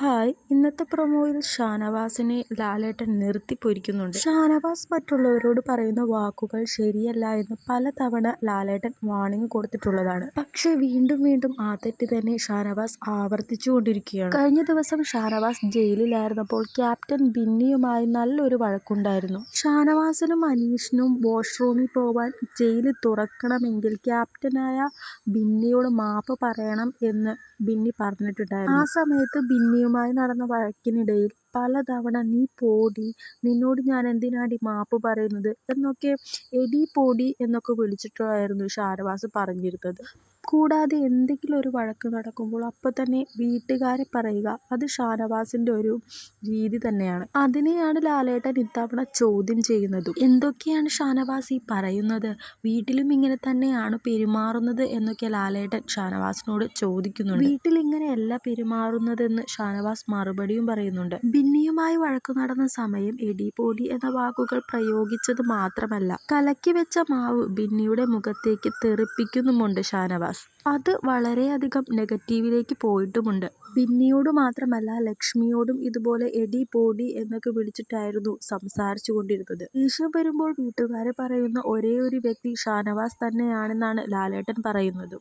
Hi. ഇന്നത്തെ പ്രൊമോയിൽ ഷാനവാസിനെ ലാലേട്ടൻ നിർത്തി പൊരിക്കുന്നുണ്ട്. ഷാനവാസ് മറ്റുള്ളവരോട് പറയുന്ന വാക്കുകൾ ശരിയല്ല എന്ന് പലതവണ ലാലേട്ടൻ വാണിംഗ് കൊടുത്തിട്ടുള്ളതാണ്. പക്ഷെ വീണ്ടും വീണ്ടും ആ തെറ്റ് തന്നെ ഷാനവാസ് ആവർത്തിച്ചുകൊണ്ടിരിക്കുകയാണ്. കഴിഞ്ഞ ദിവസം ഷാനവാസ് ജയിലിലായിരുന്നപ്പോൾ ക്യാപ്റ്റൻ ബിന്നിയുമായി നല്ലൊരു വഴക്കുണ്ടായിരുന്നു. ഷാനവാസിനും അനീഷിനും വാഷ്റൂമിൽ പോവാൻ ജയിൽ തുറക്കണമെങ്കിൽ ക്യാപ്റ്റനായ ബിന്നിയോട് മാപ്പ് പറയണം എന്ന് ബിന്നി പറഞ്ഞിട്ടുണ്ടായിരുന്നു. ആ സമയത്ത് ബിന്നിയുമായി നടന്ന വഴക്കിനിടയിൽ പലതവണ നീ പോടി നിന്നോട് ഞാൻ എന്തിനാടി മാപ്പ് പറയുന്നത് എന്നൊക്കെ എടി പോടി എന്നൊക്കെ വിളിച്ചിട്ടായിരുന്നു ഷാനവാസ് പറഞ്ഞിരുന്നത്. കൂടാതെ എന്തെങ്കിലും ഒരു വഴക്ക് നടക്കുമ്പോൾ അപ്പോൾ തന്നെ വീട്ടുകാരെ പറയുക അത് ഷാനവാസിന്റെ ഒരു രീതി തന്നെയാണ്. അതിനെയാണ് ലാലേട്ടൻ ഇത്തവണ ചോദ്യം ചെയ്യുന്നതും. എന്തൊക്കെയാണ് ഷാനവാസ് ഈ പറയുന്നത്? വീട്ടിലും ഇങ്ങനെ തന്നെയാണ് പെരുമാറുന്നത് എന്നൊക്കെ ലാലേട്ടൻ ഷാനവാസിനോട് ചോദിക്കുന്നുണ്ട്. വീട്ടിൽ ഇങ്ങനെയല്ല പെരുമാറുന്നതെന്ന് ഷാനവാസ് മറുപടിയും പറയുന്നുണ്ട്. ബിന്നിയുമായി വഴക്ക് നടന്ന സമയം എടി പോടി എന്ന വാക്കുകൾ പ്രയോഗിച്ചത് മാത്രമല്ല കലക്കി വെച്ച മാവ് ബിന്നിയുടെ മുഖത്തേക്ക് തെറിപ്പിക്കുന്നുമുണ്ട് ഷാനവാസ്. അത് വളരെയധികം നെഗറ്റീവിലേക്ക് പോയിട്ടുമുണ്ട്. ബിന്നിയോട് മാത്രമല്ല ലക്ഷ്മിയോടും ഇതുപോലെ എടി പോടി എന്നൊക്കെ വിളിച്ചിട്ടായിരുന്നു സംസാരിച്ചു കൊണ്ടിരുന്നത് ദേഷ്യം വരുമ്പോൾ വീട്ടുകാരെ പറയുന്ന ഒരേ ഒരു വ്യക്തി ഷാനവാസ് തന്നെയാണെന്നാണ് ലാലേട്ടൻ പറയുന്നത്.